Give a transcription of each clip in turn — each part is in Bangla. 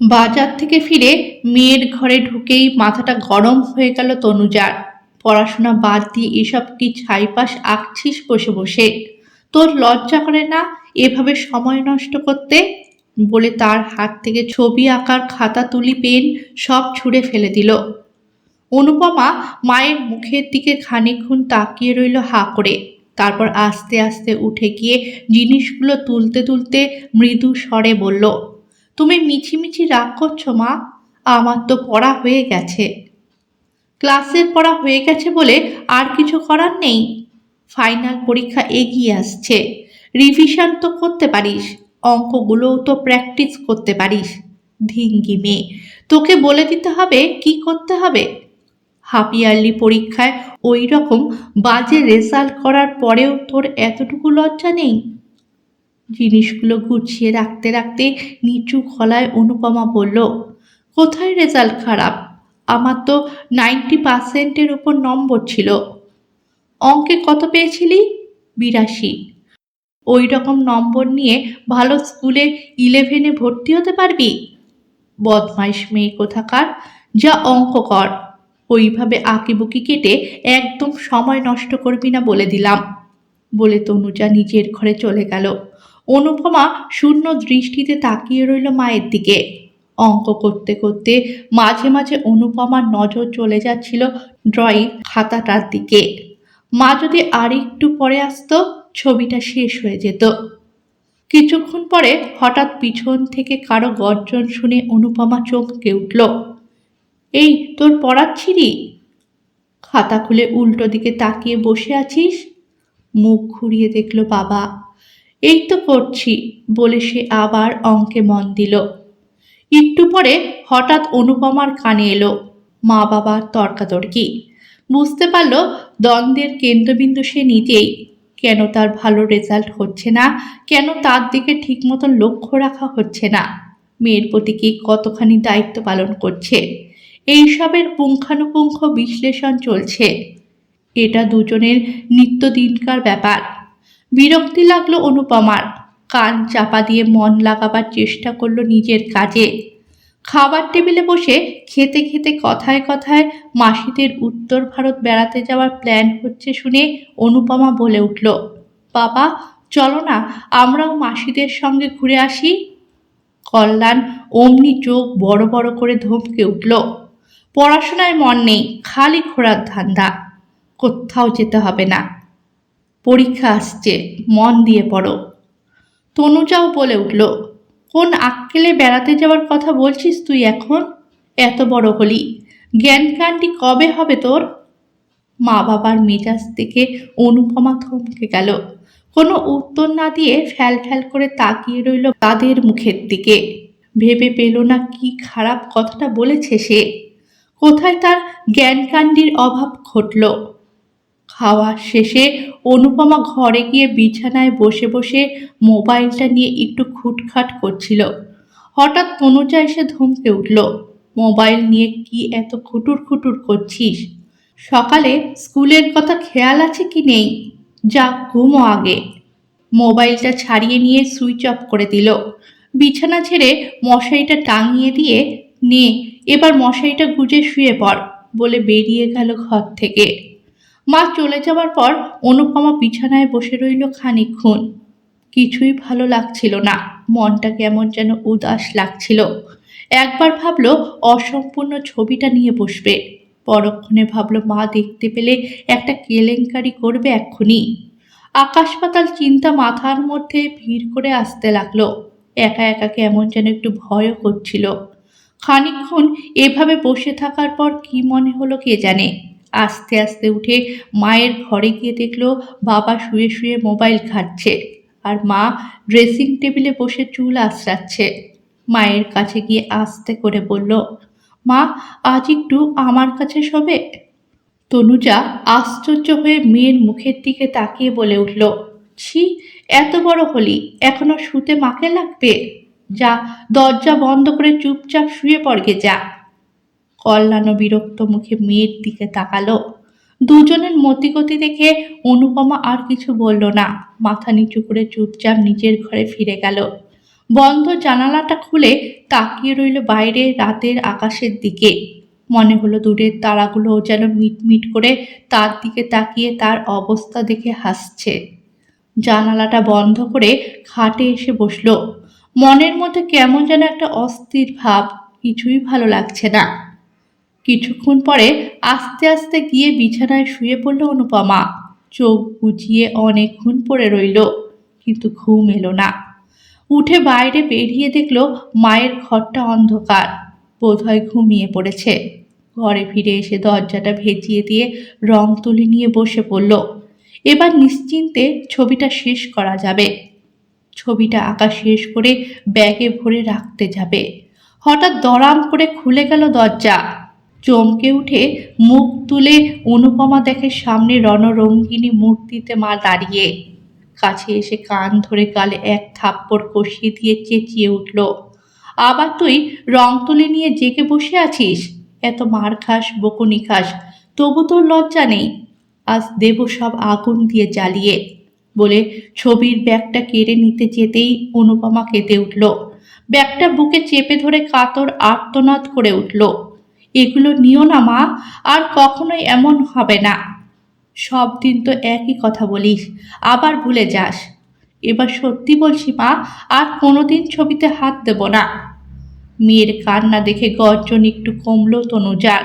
বাজার থেকে ফিরে মেয়ের ঘরে ঢুকেই মাথাটা গরম হয়ে গেল তনুজার। পড়াশোনা বাদ দিয়ে এসব কি ছাইপাশ আঁকছিস বসে বসে? তোর লজ্জা করে না এভাবে সময় নষ্ট করতে? বলে তার হাত থেকে ছবি আঁকার খাতা তুলি পেন সব ছুঁড়ে ফেলে দিল। অনুপমা মায়ের মুখের দিকে খানিকক্ষণ তাকিয়ে রইল হা করে। তারপর আস্তে আস্তে উঠে গিয়ে জিনিসগুলো তুলতে তুলতে মৃদু স্বরে বলল তুমি মিছিমিছি রাগ করছ, মা। আমার তো পড়া হয়ে গেছে। ক্লাসের পড়া হয়ে গেছে বলে আর কিছু করার নেই। ফাইনাল পরীক্ষা এগিয়ে আসছে। রিভিশন তো করতে পারিস, অঙ্কগুলোও তো প্র্যাকটিস করতে পারিস। ধিঙ্গি মেয়ে, তোকে বলে দিতে হবে কি করতে হবে। হাফ ইয়ারলি পরীক্ষায় ওই রকম বাজে রেজাল্ট করার পরেও তোর এতটুকু লজ্জা নেই? জিনিসগুলো গুছিয়ে রাখতে রাখতে নিচু গলায় অনুপমা বলল, কোথায় রেজাল্ট খারাপ? আমার তো নাইনটি পার্সেন্টের উপর নম্বর ছিল। অঙ্কে কত পেয়েছিলি? বিরাশি। ওই রকম নম্বর নিয়ে ভালো স্কুলে ইলেভেনে ভর্তি হতে পারবি? বদমাইশ মেয়ে কোথাকার? যা অঙ্ক কর। ওইভাবে আঁকিবুকি কেটে একদম সময় নষ্ট করবি না বলে দিলাম। বলে তনুজা নিজের ঘরে চলে গেল। অনুপমা শূন্য দৃষ্টিতে তাকিয়ে রইল মায়ের দিকে। অঙ্ক করতে করতে মাঝে মাঝে অনুপমার নজর চলে যাচ্ছিল ড্রয়িং খাতাটার দিকে। মা যদি আর একটু পরে আসতো, ছবিটা শেষ হয়ে যেত। কিছুক্ষণ পরে হঠাৎ পিছন থেকে কারও গর্জন শুনে অনুপমা চমকে উঠল, এই তোর পড়াচ্ছিরি খাতা খুলে উল্টো দিকে তাকিয়ে বসে আছিস? মুখ ঘুরিয়ে দেখল বাবা। এই তো করছি বলে সে আবার অঙ্কে মন দিল। একটু পরে হঠাৎ অনুপমার কানে এলো মা বাবার তর্কাতর্কি। বুঝতে পারল দ্বন্দ্বের কেন্দ্রবিন্দু সে নিজেই। কেন তার ভালো রেজাল্ট হচ্ছে না? কেন তার দিকে ঠিক মতন লক্ষ্য রাখা হচ্ছে না? মেয়ের প্রতি কি কতখানি দায়িত্ব পালন করছে? এইসবের পুঙ্খানুপুঙ্খ বিশ্লেষণ চলছে। এটা দুজনের নিত্যদিনকার ব্যাপার। বিরক্তি লাগল অনুপমার। কান চাপা দিয়ে মন লাগাবার চেষ্টা করল নিজের কাজে। খাবার টেবিলে বসে খেতে খেতে কথায় কথায় মাসিদের উত্তর ভারত বেড়াতে যাওয়ার প্ল্যান হচ্ছে শুনে অনুপমা বলে উঠল, বাবা, চলো না, আমরাও মাসিদের সঙ্গে ঘুরে আসি। কল্যাণ অমনি চোখ বড় বড় করে ধমকে উঠল, পড়াশোনায় মন নেই, খালি ঘোরার ধান্দা। কোথাও যেতে হবে না। পরীক্ষা আসছে, মন দিয়ে পড়ো। তনুজাও বলে উঠল, কোন আক্কেলে বেড়াতে যাওয়ার কথা বলছিস তুই এখন? এত বড় হলি। জ্ঞান কাণ্ডি কবে হবে তোর? মা বাবার মেজাজ থেকে অনুপমা থমকে গেল। কোনো উত্তর না দিয়ে ফ্যাল ফ্যাল করে তাকিয়ে রইল তাদের মুখের দিকে। ভেবে পেল না কি খারাপ কথাটা বলেছে সে। কোথায় তার জ্ঞানকাণ্ডির অভাব ঘটল? খাওয়া শেষে অনুপমা ঘরে গিয়ে বিছানায় বসে বসে মোবাইলটা নিয়ে একটু খুটখাট করছিল। হঠাৎ তনুজা এসে ধমকে উঠল, মোবাইল নিয়ে কি এত খুটুর খুটুর করছিস? সকালে স্কুলের কথা খেয়াল আছে কি নেই? যা ঘুমো আগে। মোবাইলটা ছাড়িয়ে নিয়ে সুইচ অফ করে দিল। বিছানা ছেড়ে মশারিটা টাঙিয়ে দিয়ে, নে, এবার মশারিটা গুজে শুয়ে পড়, বলে বেরিয়ে গেল ঘর থেকে। মা চলে যাওয়ার পর অনুপমা বিছানায় বসে রইল খানিকক্ষণ। কিছুই ভালো লাগছিল না। মনটা কেমন যেন উদাস লাগছিল। একবার ভাবলো, অসম্পূর্ণ ছবিটা নিয়ে বসবে। পরক্ষণে ভাবলো, মা দেখতে পেলে একটা কেলেঙ্কারি করবে এক্ষুনি। আকাশ পাতাল চিন্তা মাথার মধ্যে ভিড় করে আসতে লাগল। একা একা কেমন যেন একটু ভয়ও করছিল। খানিকক্ষণ এভাবে বসে থাকার পর কি মনে হলো কে জানে। আস্তে আস্তে উঠে মায়ের ঘরে গিয়ে দেখল বাবা শুয়ে শুয়ে মোবাইল ঘাটছে আর মা ড্রেসিং টেবিলে বসে চুল আশ্রাচ্ছে মায়ের কাছে গিয়ে আস্তে করে বলল, মা, আজ একটু আমার কাছে শোবে? তনুজা আশ্চর্য হয়ে মেয়ের মুখের দিকে তাকিয়ে বলে উঠল, ছি, এত বড় হলি, এখনও শুতে মাকে লাগবে? যা, দরজা বন্ধ করে চুপচাপ শুয়ে পড়গে যা। কল্যাণ বিরক্ত মুখে মেয়ের দিকে তাকালো। দুজনের মতিগতি দেখে অনুপমা আর কিছু বলল না। মাথা নিচু করে চুপচাপ নিজের ঘরে ফিরে গেল। বন্ধ জানালাটা খুলে তাকিয়ে রইল বাইরে রাতের আকাশের দিকে। মনে হলো দূরের তারাগুলো যেন মিটমিট করে তার দিকে তাকিয়ে তার অবস্থা দেখে হাসছে। জানালাটা বন্ধ করে খাটে এসে বসল। মনের মধ্যে কেমন যেন একটা অস্থির ভাব, কিছুই ভালো লাগছে না। কিছুক্ষণ পরে আস্তে আস্তে গিয়ে বিছানায় শুয়ে পড়ল অনুপমা। চোখ বুজিয়ে অনেকক্ষণ পড়ে রইল, কিন্তু ঘুম এলো না। উঠে বাইরে বেরিয়ে দেখল মায়ের ঘরটা অন্ধকার, বোধহয় ঘুমিয়ে পড়েছে। ঘরে ফিরে এসে দরজাটা ভেজিয়ে দিয়ে রং তুলি নিয়ে বসে পড়ল। এবার নিশ্চিন্তে ছবিটা শেষ করা যাবে। ছবিটা আঁকা শেষ করে ব্যাগে ভরে রাখতে যাবে। হঠাৎ দরাম করে খুলে গেল দরজা। চমকে উঠে মুখ তুলে অনুপমা দেখে সামনে রণরঙ্গিনী মূর্তিতে মা দাঁড়িয়ে। কাছে এসে কান ধরে গালে এক থাপ্পড় কষিয়ে দিয়ে চেঁচিয়ে উঠল, আবার তুই রং তুলে নিয়ে জেগে বসে আছিস? এত মার খাস, বকুনি খাস, তবু তোর লজ্জা নেই। আজ দেব সব আগুন দিয়ে জ্বালিয়ে। বলে ছবির ব্যাগটা কেড়ে নিতে যেতেই অনুপমা কেঁদে উঠল। ব্যাগটা বুকে চেপে ধরে কাতর আর্তনাদ করে উঠল। এগুলো নিও না, মা, আর কখনোই এমন হবে না। সব দিন তো একই কথা বলিস, আবার ভুলে যাস। এবার সত্যি বলছি, মা, আর কোনোদিন ছবিতে হাত দেব না। মেয়ের কান্না দেখে গর্জন একটু কমলো তনুজার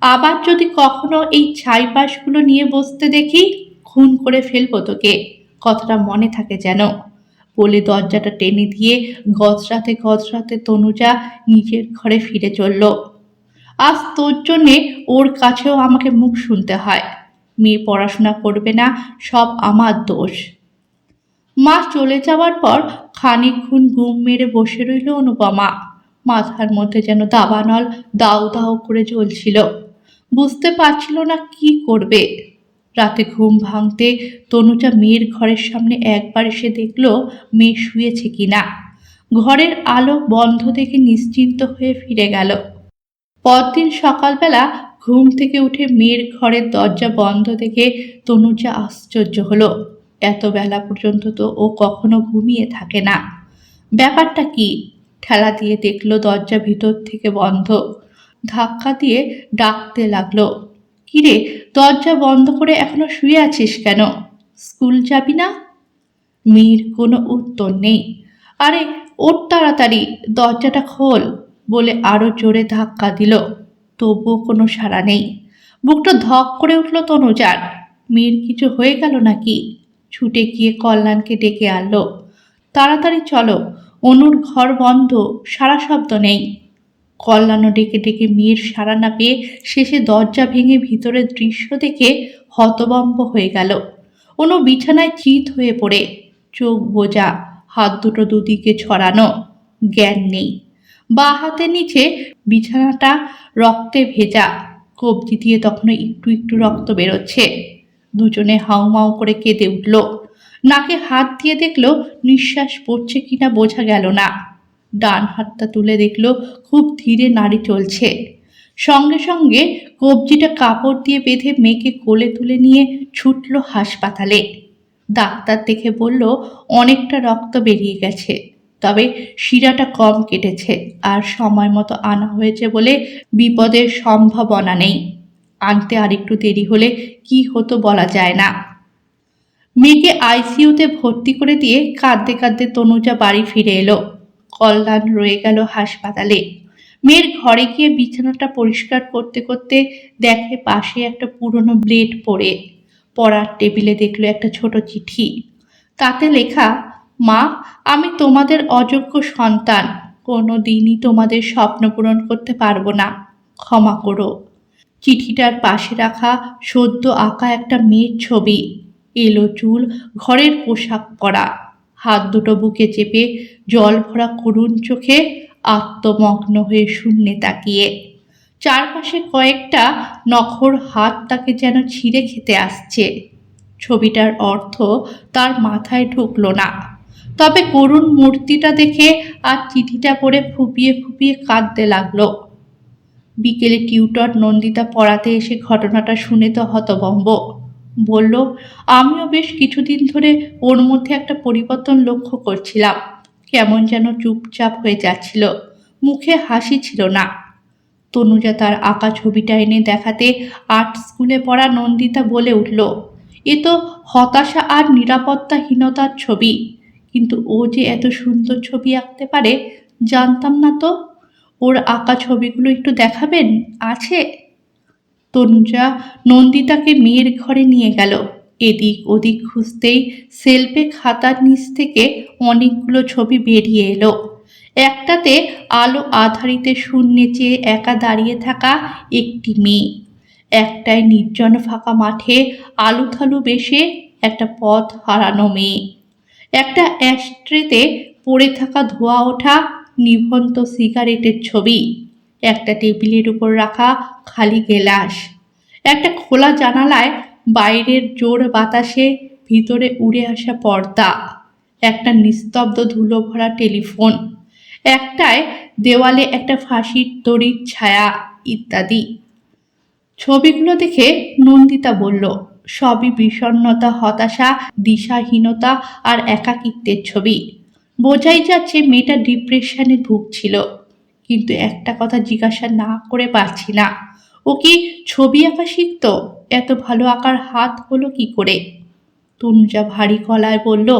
আবার যদি কখনো এই ছাইপাশগুলো নিয়ে বসতে দেখি, খুন করে ফেলব তোকে। কথাটা মনে থাকে যেন। বলে দরজাটা টেনে দিয়ে গজরাতে গজরাতে তনুজা নিজের ঘরে ফিরে চলল। আজ তোর জন্যে ওর কাছেও আমাকে মুখ শুনতে হয়। মেয়ে পড়াশোনা করবে না, সব আমার দোষ। মা চলে যাওয়ার পর খানিকক্ষণ ঘুম মেরে বসে রইল অনুপমা। মাথার মধ্যে যেন দাবানল দাউ দাউ করে জ্বলছিল। বুঝতে পারছিল না কি করবে। রাতে ঘুম ভাঙতে তনুজা মেয়ের ঘরের সামনে একবার এসে দেখল মেয়ে শুয়েছে কিনা। ঘরের আলো বন্ধ দেখে নিশ্চিন্ত হয়ে ফিরে গেল। পরদিন সকালবেলা ঘুম থেকে উঠে মেয়ের ঘরের দরজা বন্ধ দেখে তনুজা আশ্চর্য হলো। এত বেলা পর্যন্ত তো ও কখনো ঘুমিয়ে থাকে না। ব্যাপারটা কি? ঠেলা দিয়ে দেখল দরজা ভিতর থেকে বন্ধ। ধাক্কা দিয়ে ডাকতে লাগল কিরে দরজা বন্ধ করে এখনও শুয়ে আছিস কেন? স্কুল যাবি না? মেয়ের কোনো উত্তর নেই। আরে ওর তাড়াতাড়ি, দরজাটা খোল। বলে আরও জোরে ধাক্কা দিল। তবুও কোনো সাড়া নেই। বুকটা ধক করে উঠল তনুজার। মেয়ের কিছু হয়ে গেল নাকি? ছুটে গিয়ে কল্যাণকে ডেকে আনলো। তাড়াতাড়ি চলো, অনুর ঘর বন্ধ সারা শব্দ নেই। কল্যাণও ডেকে ডেকে মেয়ের সাড়া না পেয়ে শেষে দরজা ভেঙে ভিতরের দৃশ্য দেখে হতবম্ব হয়ে গেল। অনু বিছানায় চিত হয়ে পড়ে। চোখ বোজা হাত দুটো দুদিকে ছড়ানো, জ্ঞান নেই। বা হাতের নিচে বিছানাটা রক্তে ভেজা। কবজি দিয়ে তখন একটু একটু রক্ত বেরোচ্ছে। দুজনে হাউমাউ করে কেঁদে উঠল। নাকে হাত দিয়ে দেখল, নিঃশ্বাস পড়ছে কিনা বোঝা গেল না। ডান হাতটা তুলে দেখল, খুব ধীরে নাড়ি চলছে। সঙ্গে সঙ্গে কবজিটা কাপড় দিয়ে বেঁধে মেয়েকে কোলে তুলে নিয়ে ছুটলো হাসপাতালে। ডাক্তার দেখে বলল, অনেকটা রক্ত বেরিয়ে গেছে। তবে শিরাটা কম কেটেছে আর সময় মতো আনা হয়েছে বলে বিপদের সম্ভাবনা নেই। আনতে আরেকটু দেরি হলে কি হতো বলা যায় না। মেয়েকে আইসিইউতে ভর্তি করে দিয়ে কাঁদতে কাঁদতে তনুজা বাড়ি ফিরে এলো। কল্যাণ রয়ে গেল হাসপাতালে। মেয়ের ঘরে গিয়ে বিছানাটা পরিষ্কার করতে করতে দেখে পাশে একটা পুরনো ব্লেড পড়ে। পড়ার টেবিলে দেখল একটা ছোট চিঠি। তাতে লেখা মা, আমি তোমাদের অযোগ্য সন্তান। কোনো দিনই তোমাদের স্বপ্ন পূরণ করতে পারব না। ক্ষমা করো। চিঠিটার পাশে রাখা সদ্য আঁকা একটা মেয়ের ছবি। এলো চুল, ঘরের পোশাক পরা। হাত দুটো বুকে চেপে জল ভরা করুণ চোখে আত্মমগ্ন হয়ে শূন্যে তাকিয়ে। চারপাশে কয়েকটা নখর হাত তাকে যেন ছিঁড়ে খেতে আসছে। ছবিটার অর্থ তার মাথায় ঢুকলো না। তবে করুণ মূর্তিটা দেখে আর চিঠিটা পড়ে ফুপিয়ে ফুপিয়ে কাঁদতে লাগল। বিকেলে টিউটর নন্দিতা পড়াতে এসে ঘটনাটা শুনে তো হতভম্ব। বলল, আমিও বেশ কিছুদিন ধরে ওর মধ্যে একটা পরিবর্তন লক্ষ্য করছিলাম। কেমন যেন চুপচাপ হয়ে যাচ্ছিল। মুখে হাসি ছিল না। তনুজা তার আঁকা ছবিটা এনে দেখাতে আর্ট স্কুলে পড়া নন্দিতা বলে উঠল, এ তো হতাশা আর নিরাপত্তাহীনতার ছবি। কিন্তু ও যে এত সুন্দর ছবি আঁকতে পারে, জানতাম না তো। ওর আঁকা ছবিগুলো একটু দেখাবেন? আছে? তনুজা নন্দিতাকে মেয়ের ঘরে নিয়ে গেল। এদিক ওদিক খুঁজতেই সেলফে খাতার নিচ থেকে অনেকগুলো ছবি বেরিয়ে এলো। একটাতে আলো আধারিতে শূন্যে চেয়ে একা দাঁড়িয়ে থাকা একটি মেয়ে। একটায় নির্জন ফাঁকা মাঠে আলু থালু বেশে একটা পথ হারানো মেয়ে। একটা অ্যাস্ট্রেতে পড়ে থাকা ধোয়া ওঠা নিভন্ত সিগারেটের ছবি। একটা টেবিলের উপর রাখা খালি গেলাস। একটা খোলা জানালায় বাইরের জোর বাতাসে ভিতরে উড়ে আসা পর্দা। একটা নিস্তব্ধ ধুলো ভরা টেলিফোন। একটায় দেওয়ালে একটা ফাঁসির দড়ির ছায়া ইত্যাদি। ছবিগুলো দেখে নন্দিতা বলল সবই বিষণ্ণতা, হতাশা, দিশাহীনতা আর একাকিত্বের ছবি। বোঝাই যাচ্ছে মেয়েটা ডিপ্রেশনে ভুগছিল, কিন্তু একটা কথা জিজ্ঞাসা না করে পারছি না। ও কি ছবি আঁকা শিখতো? এত ভালো আঁকার হাত হলো কি করে? তনুজা ভারী গলায় বলল,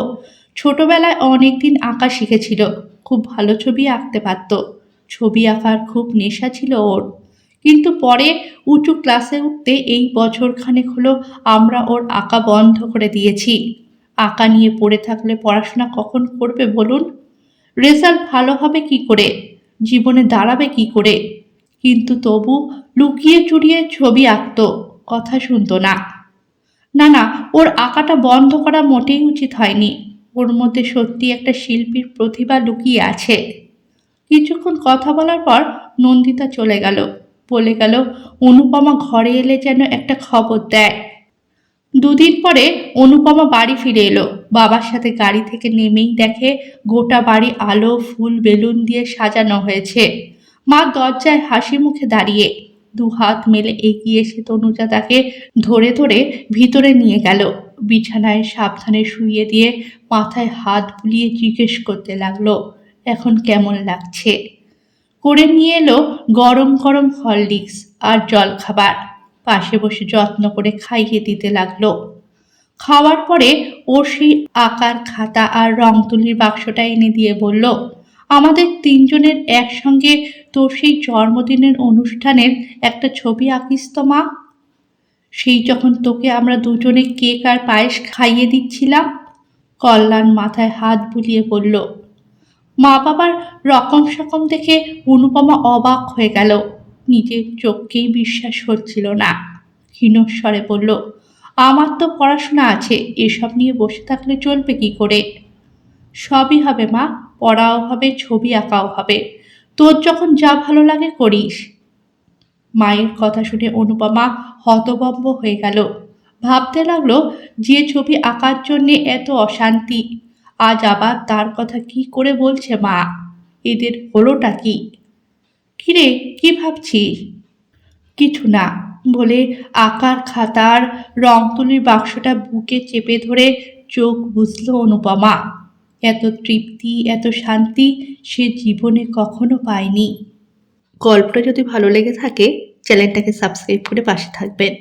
ছোটবেলায় অনেক দিন আঁকা শিখেছিল, খুব ভালো ছবি আঁকতে পারত। ছবি আঁকার খুব নেশা ছিল ওর। কিন্তু পরে উঁচু ক্লাসে উঠতে এই বছর খানেক হলো আমরা ওর আঁকা বন্ধ করে দিয়েছি। আঁকা নিয়ে পড়ে থাকলে পড়াশোনা কখন করবে বলুন? রেজাল্ট ভালো হবে কি করে? জীবনে দাঁড়াবে কি করে? কিন্তু তবু লুকিয়ে চুরিয়ে ছবি আঁকতো, কথা শুনতো না। না না, ওর আঁকাটা বন্ধ করা মোটেই উচিত হয়নি। ওর মধ্যে সত্যি একটা শিল্পীর প্রতিভা লুকিয়ে আছে। কিছুক্ষণ কথা বলার পর নন্দিতা চলে গেল। বলে গেল, অনুপমা ঘরে এলে যেন একটা খবর দেয়। দুদিন পরে অনুপমা বাড়ি ফিরে এলো। বাবার সাথে গাড়ি থেকে নেমেই দেখে গোটা বাড়ি আলো, ফুল, বেলুন দিয়ে সাজানো হয়েছে। মা দরজায় হাসি মুখে দাঁড়িয়ে দু হাত মেলে এগিয়ে এসে তনুজা তাকে ধরে ধরে ভিতরে নিয়ে গেল। বিছানায় সাবধানে শুইয়ে দিয়ে মাথায় হাত বুলিয়ে জিজ্ঞেস করতে লাগল, এখন কেমন লাগছে? করে নিয়ে এলো গরম গরম হরলিক্স আর জল খাবার পাশে বসে যত্ন করে খাইয়ে দিতে লাগল। খাওয়ার পরে ও সেই আকার, খাতা আর রং তুলির বাক্সটা এনে দিয়ে বলল, আমাদের তিনজনের একসঙ্গে তোর সেই জন্মদিনের অনুষ্ঠানের একটা ছবি আঁকিস তো মা। সেই যখন তোকে আমরা দুজনে কেক আর পায়েস খাইয়ে দিচ্ছিলাম। কল্যাণ মাথায় হাত বুলিয়ে বলল মা বাবার রকম সকম দেখে অনুপমা অবাক হয়ে গেল। নিজের চোখকেই বিশ্বাস হচ্ছিল না। হীনস্বরে বলল, আমার তো পড়াশোনা আছে, এসব নিয়ে বসে থাকলে চলবে কি করে? সবই হবে মা, পড়াও হবে, ছবি আঁকাও হবে। তোর যখন যা ভালো লাগে করিস। মায়ের কথা শুনে অনুপমা হতবম্ব হয়ে গেল। ভাবতে লাগল, যে ছবি আঁকার জন্যে এত অশান্তি আজ আবার তার কথা কি করে বলছে মা? এদের হলোটা কি? কিরে, কি ভাবছিস? কিছু না, বলে আকার খাতার রং তুলির বাক্সটা বুকে চেপে ধরে চোখ বুঝলো অনুপমা। এত তৃপ্তি, এত শান্তি সে জীবনে কখনো পায়নি। গল্পটা যদি ভালো লেগে থাকে, চ্যানেলটাকে সাবস্ক্রাইব করে পাশে থাকবেন।